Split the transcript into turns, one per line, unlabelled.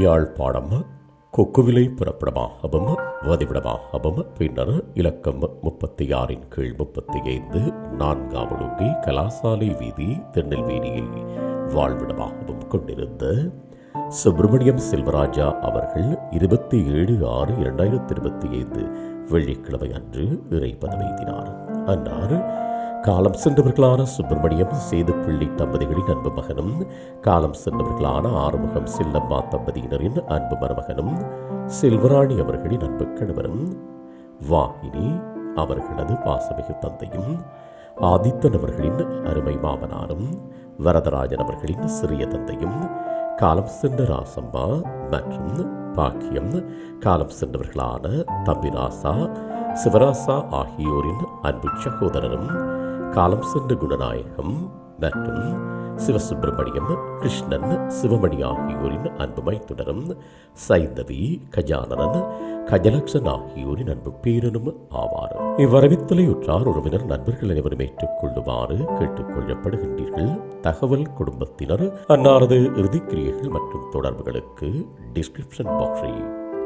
யாழ்ப்பாணம் கொக்குவிலை புறப்படமா அபம் வதிவிடமா அபம் பின்னர் இலக்கம் முப்பத்தி ஆறின் கீழ் முப்பத்தி ஐந்து நான்காம் கலாசாலை வீதி திருநெல்வேலியை வாழ்விடமாகவும் கொண்டிருந்த சுப்பிரமணியம் செல்வராஜா அவர்கள் இருபத்தி ஏழு ஆறு இரண்டாயிரத்தி இருபத்தி ஐந்து வெள்ளிக்கிழமை அன்று இறை எய்தினார். அன்னார் காலம் சென்றவர்களான சுப்பிரமணியம் சேதுப்பிள்ளி தம்பதிகளின் அன்பு மகனும் காலம் சென்றவர்களான ஆறுமுகம் செல்லம்மா தம்பதியினரின் அன்பு மருமகனும் செல்வராணி அவர்களின் அன்பு கணவரும் வாகினி அவர்களது வாசமிகு தந்தையும் ஆதித்தன் அவர்களின் அருமை மாமனாரும் வரதராஜன் அவர்களின் சிறிய தந்தையும் காலம் சென்ற ராசம்மா மற்றும் பாக்கியம் காலம் சென்றவர்களான தம்பிராசா சிவராசா ஆகியோரின் அன்பு சகோதரரும் காலம் சென்ற குணநாயகம் மற்றும் சிவசுப்பிரமணியம் கிருஷ்ணன் சிவமணி ஆகியோரின் அன்புமை தொடரும் சைந்தவி கஜானனன் கஜலக்ஷன் ஆகியோரின் அன்பு பேரனும் ஆவார். இவ்வரவித்தலையுற்றார் உறவினர் நண்பர்கள் அனைவரும் ஏற்றுக்கொள்ளுமாறு கேட்டுக்கொள்ளப்படுகின்றீர்கள் தகவல் குடும்பத்தினர் அன்னாரது இறுதிக்கிரியைகள் மற்றும் தொடர்புகளுக்கு டிஸ்கிரிப்ஷன் பாக்ஸை